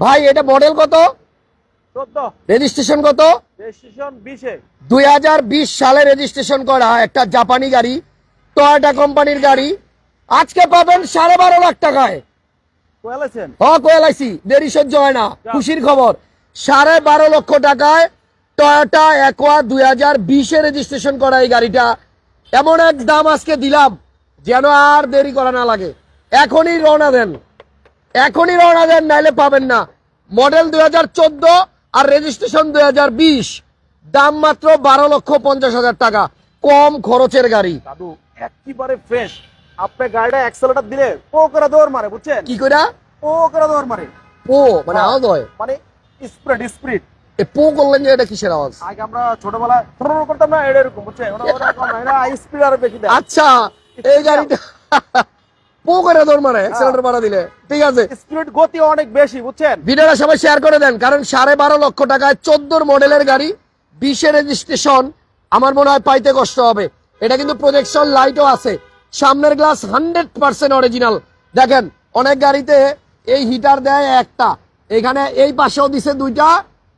ভাই এটা মডেল কত? রেজিস্ট্রেশন কত? রেজিস্ট্রেশন বিশে। দুই সালে রেজিস্ট্রেশন করা একটা জাপানি গাড়ি টয়োটা কোম্পানির গাড়ি। আজকে পাবেন সাড়ে বারো লাখ টাকায়। কোয়েলাইসি দেরি সহ্য হয় না খুশির খবর। সাড়ে বারো লক্ষ টাকায় টয়োটা একোয়া দুই হাজার বিশে রেজিস্ট্রেশন করা এই গাড়িটা। এমন এক দাম আজকে দিলাম যেন আর দেরি করা না লাগে। এখনই রওনা দেন। এখনই রওনা দেন নাইলে পাবেন না। মডেল দুই হাজার চোদ্দ আর রেজিস্ট্রেশন দুই হাজার বিশ। দাম মাত্র বারো লক্ষ পঞ্চাশ হাজার টাকা। কম খরচের গাড়ি। দাদু একেবারে ফ্রেশ আপনি গাড়িটা অ্যাক্সেলেটার দিলে পো করে দৌড় মারে বুঝছেন? কি কইরা? পো করে দৌড় মারে। ও মানে আওয়াজ হয়? মানে স্প্রিট এ পো করলেন যে এটা কিসের আওয়াজ? আগে আমরা করতাম না এটা এরকম বুঝছেন? স্পিড আরও বেশি দেয়। আচ্ছা এই গাড়িটা পো করে দৌড় মারে অ্যাক্সিলেটর মারা দিলে। ঠিক আছে। স্পিড গতি অনেক বেশি বুঝছেন? ভিডিওটা সবাই শেয়ার করে দেন কারণ সাড়ে বারো লক্ষ টাকায় চোদ্দোর মডেলের গাড়ি বিশে রেজিস্ট্রেশন আমার মনে হয় পাইতে কষ্ট হবে। এটা কিন্তু প্রজেকশন লাইটও আছে। সামনের গ্লাস হান্ড্রেড পার্সেন্ট অরিজিনাল দেখেন অনেক গাড়িতে এই হিটার দেয় একটা। এখানে এই পাশেও দিছে দুইটা।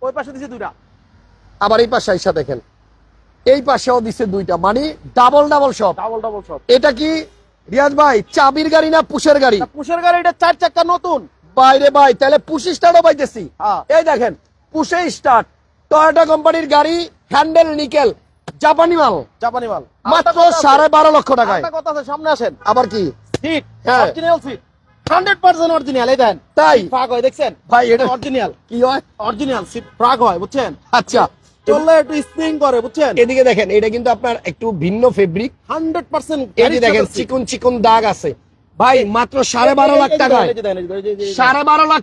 ওই পাশে দিছে দুইটা। আবার এই পাশে আইসা দেখেন। এই পাশেও দিছে দুইটা। মানে ডাবল ডাবল সব ডাবল ডাবল সব এটা কি রিয়াজ ভাই চাবির গাড়ি না পুশের গাড়ি? পুষের গাড়ি এটা চার চাকা নতুন। বাইরে ভাই তাহলে পুশ স্টার্টও পাইতেছি। হ্যাঁ। এই দেখেন পুষে স্টার্ট টয়োটা কোম্পানির গাড়ি হ্যান্ডেল নিকেল জাপানি মাল। জাপানি মাল। মাত্র সাড়ে বারো লক্ষ টাকায়। কথা আছে সামনে আসেন। আবার কি? Seat. Original seat hundred percent original এই দেন তাই? হয় দেখছেন? ভাই এটা অরিজিনাল কি হয়? অরিজিনাল সিট হয় বুঝছেন? আচ্ছা। চললে একটু স্প্রিং করে বুঝছেন? এদিকে দেখেন এটা কিন্তু আপনার একটু ভিন্ন ফেব্রিক হান্ড্রেড পার্সেন্ট দেখেন চিকুন চিকুন দাগ আছে। ভাই মাত্র সাড়ে বারো লাখ টাকায়। সাড়ে বারো লাখ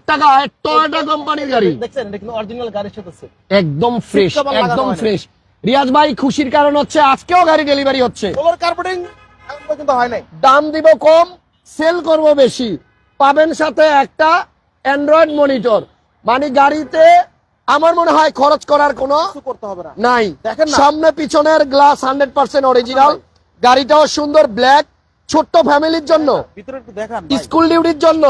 টয়োটা কোম্পানির গাড়ি। দেখছেন এটা অরিজিনাল গাড়ির সাথে একদম ফ্রেশ একদম ফ্রেশ রিয়াজ ভাই খুশির কারণ হচ্ছে আজকেও গাড়ি ডেলিভারি হচ্ছে। কার্পেটিং পর্যন্ত হয় নাই। দাম দিব কম সেল করব বেশি। পাবেন সাথে একটা অ্যান্ড্রয়েড মনিটর মানে গাড়িতে আমার মনে হয় খরচ করার কোনো করতে হবে না। নাই। দেখেন সামনে পিছনের গ্লাস হান্ড্রেড পার্সেন্ট অরিজিনাল গাড়িটাও সুন্দর ব্ল্যাক ছোট্ট ফ্যামিলির জন্য। স্কুল ডিউটির জন্য।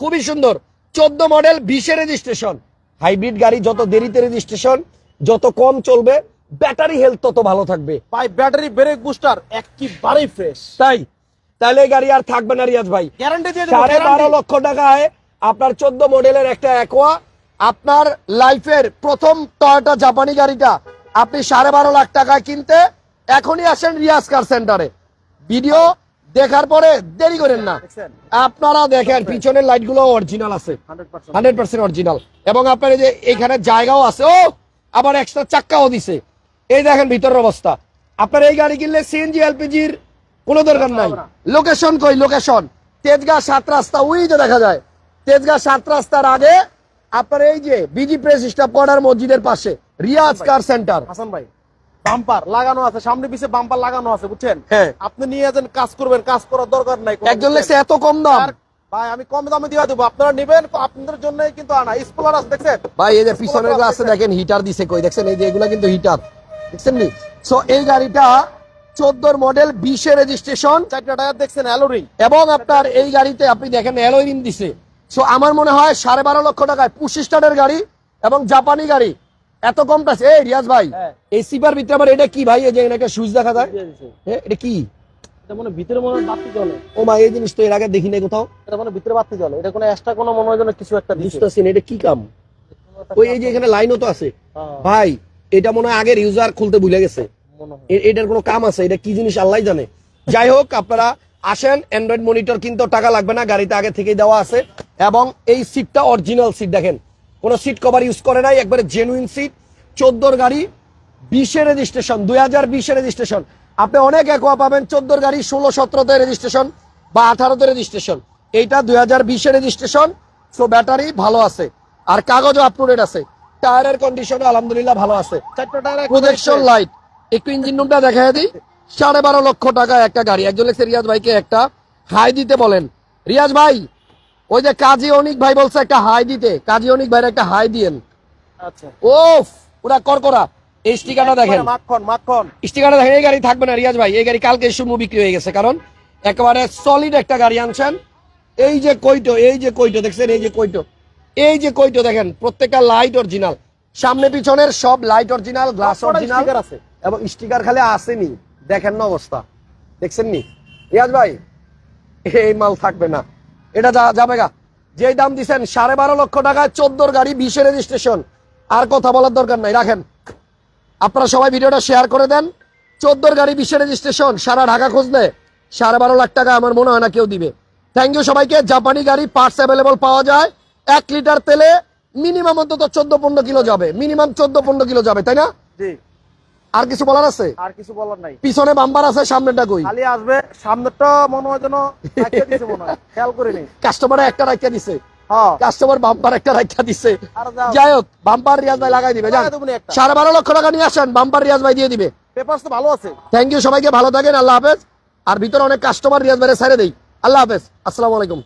খুবই সুন্দর। চোদ্দ মডেল বিশে রেজিস্ট্রেশন হাইব্রিড গাড়ি যত দেরিতে রেজিস্ট্রেশন যত কম চলবে ব্যাটারি হেলথ তত ভালো থাকবে। ভাই ব্যাটারি ব্রেক বুস্টার একেবারেই ফ্রেশ তাই? তাহলে গাড়ি আর থাকবে না রিয়াজ ভাই। গ্যারান্টি দিয়ে দেবো সাড়ে বারো লক্ষ টাকায় আপনার চোদ্দ মডেলের একটা একোয়া আপনার লাইফের প্রথম টয়োটা জাপানি গাড়িটা আপনি সাড়ে বারো লাখ টাকায় কিনতে এখনই আসেন রিয়াজ কার সেন্টারে। ভিডিও দেখার পরে দেরি করেন না। আপনারা দেখেন পিছনের লাইটগুলো অরিজিনাল আছে। Hundred percent. অরিজিনাল এবং আপনার যে এখানে জায়গাও আছে ও আবার এক্সট্রা চাক্কাও দিছে। এই দেখেন ভিতরের অবস্থা। আপনার এই গাড়ি কিনলে সিএনজি এলপিজির কোনো দরকার নাই। লোকেশন কই? লোকেশন তেজগাঁ সাত রাস্তা ওই যে দেখা যায়। তেজগাঁ সাত রাস্তার আগে আপনার এই যে বিজি প্রেস স্টাফ কোয়ার্টার মসজিদের পাশে রিয়াজ কার সেন্টার হাসান ভাই বাম্পার লাগানো আছে সামনে পিছে বাম্পার লাগানো আছে বুঝছেন? হ্যাঁ। আপনি নিয়ে যান কাজ করবেন কাজ করার দরকার নাই একজন বুঝছেন? এত কম দাম। ভাই আমি কম দামে দিয়ে দেবো আপনারা নেবেন আপনাদের জন্যই কিন্তু আনা। স্পলার আছে দেখছেন? ভাই এই যে পিছনের গ্লাসে দেখেন হিটার দিছে কই দেখছেন? এই যে এগুলা কিন্তু হিটার দেখছেন নি? সো এই গাড়িটা চোদ্দোর মডেল বিশে রেজিস্ট্রেশন চারটা টায়ার দেখছেন অ্যালোরিং এবং আপনার এই গাড়িতে আপনি দেখেন রিম দিছে। সো আমার মনে হয় সাড়ে বারো লক্ষ টাকায় পুশ স্টার্টের গাড়ি এবং জাপানি গাড়ি। এত কম প্রাইস এই রিয়াজ ভাই হ্যাঁ। এই সিপার ভিতরে আবার এটা কি ভাই? এই যে এনাকে সুইচ দেখা যায়। এটা কি? মনে ভিতরে মনে বাতি জ্বলে। ও মা এই জিনিস তো এর আগে দেখি নাই কোথাও। এটা মনে ভিতরে বাতি জ্বলে। এটা কোনো এক্সট্রা কোনো মনে হয় কিছু একটা দিচ্ছে বুঝতেছি না, এটা কি কাম? ওই এই যে এখানে লাইনও তো আছে। হ্যাঁ, ভাই এটা মনে হয় আগের ইউজার খুলতে ভুলে গেছে। হয়। এটার কোনো কাম আছে? এটা কি জিনিস আল্লাহ জানে। যাই হোক আপনারা আসেন অ্যান্ড্রয়েড মনিটর কিনতেও টাকা লাগবে না গাড়িতে আগে থেকেই দেওয়া আছে। এবং এই সিটটা অরিজিনাল সিট দেখেন। কোনো সিট কভার ইউজ করে নাই একবারে জেনুইন সিট চোদ্দোর গাড়ি বিশে রেজিস্ট্রেশন দুই হাজার বিশে রেজিস্ট্রেশন আপনি অনেক একোয়া পাবেন চোদ্দোর গাড়ি ষোলো সতেরোতে রেজিস্ট্রেশন বা আঠারোতে রেজিস্ট্রেশন এইটা দুই হাজার বিশে রেজিস্ট্রেশন সো ব্যাটারি ভালো আছে। আর কাগজও আপ টু ডেট আছে। টায়ারের কন্ডিশনও আলহামদুলিল্লাহ ভালো আছে। প্রজেকশন লাইট একটু ইঞ্জিন রুমটা দেখা দিই। সাড়ে বারো লক্ষ টাকা একটা গাড়ি। একজন লেখছে রিয়াজ ভাইকে একটা হাই দিতে বলেন। রিয়াজ ভাই ওই যে কাজী অনিক ভাই বলছে একটা হাই দিতে। কাজী অনিক ভাইয়ের একটা হাই দিয়েন। আচ্ছা। ওফ ওরা করকরা এই স্টিকারটা দেখেন। মাখন মাখন স্টিকারটা দেখেন এই গাড়ি থাকবে না রিয়াজ ভাই। এই গাড়ি কালকে বিক্রি হয়ে গেছে কারণ একেবারে সলিড একটা গাড়ি আনছেন। এই যে কইটো এই যে কইটো দেখছেন? এই যে কইটো এই যে কইটো দেখেন প্রত্যেকটা লাইট অরিজিনাল সামনে পিছনের সব লাইট অরিজিনাল গ্লাস অরিজিনাল আছে। এবং স্টিকার খালি আসেনি। দেখেন না অবস্থা। দেখছেন নি? রিয়াজ ভাই, এই মাল থাকবে না। এটা যা যাবে গা। যেই দাম দিছেন সাড়ে বারো লক্ষ টাকায় চোদ্দোর গাড়ি, বিশে রেজিস্ট্রেশন আর কথা বলার দরকার নাই। রাখেন। আপনারা সবাই ভিডিওটা শেয়ার করে দেন। চোদ্দোর গাড়ি, বিশে রেজিস্ট্রেশন সারা ঢাকা খুঁজলে সাড়ে বারো লাখ টাকা আমার মনে হয় না কেউ দিবে। থ্যাংক ইউ সবাইকে। জাপানি গাড়ি পার্টস অ্যাভেলেবল পাওয়া যায়। এক লিটার তেলে মিনিমাম অন্তত চোদ্দ পনেরো কিলো যাবে। মিনিমাম চোদ্দ পনেরো কিলো যাবে, তাই না? আর কিছু বলার আছে? আর কিছু বলার নাই। পিছনে বাম্বার আছে সামনেটা কই? খালি আসবে সামনেরটা মনে হয় যেন রাখিয়ে দিছে মনে হয়। খেয়াল করিনি। কাস্টমারে একটা রাখা দিছে। হ্যাঁ। কাস্টমার বাম্পার একটা রাখা দিছে। আর যাই হোক বাম্পার রিয়াজ ভাই লাগাই দিবে। সাড়ে বারো লক্ষ টাকা নিয়ে আসেন বাম্পার রিয়াজ ভাই দিয়ে দিবে। পেপারস তো ভালো আছে। থ্যাংক ইউ সবাইকে ভালো থাকেন আল্লাহ হাফেজ। আর ভিতরে অনেক কাস্টমার রিয়াজ ভাইয়ের ছেড়ে দেই। আল্লাহ হাফেজ। আসসালামু আলাইকুম।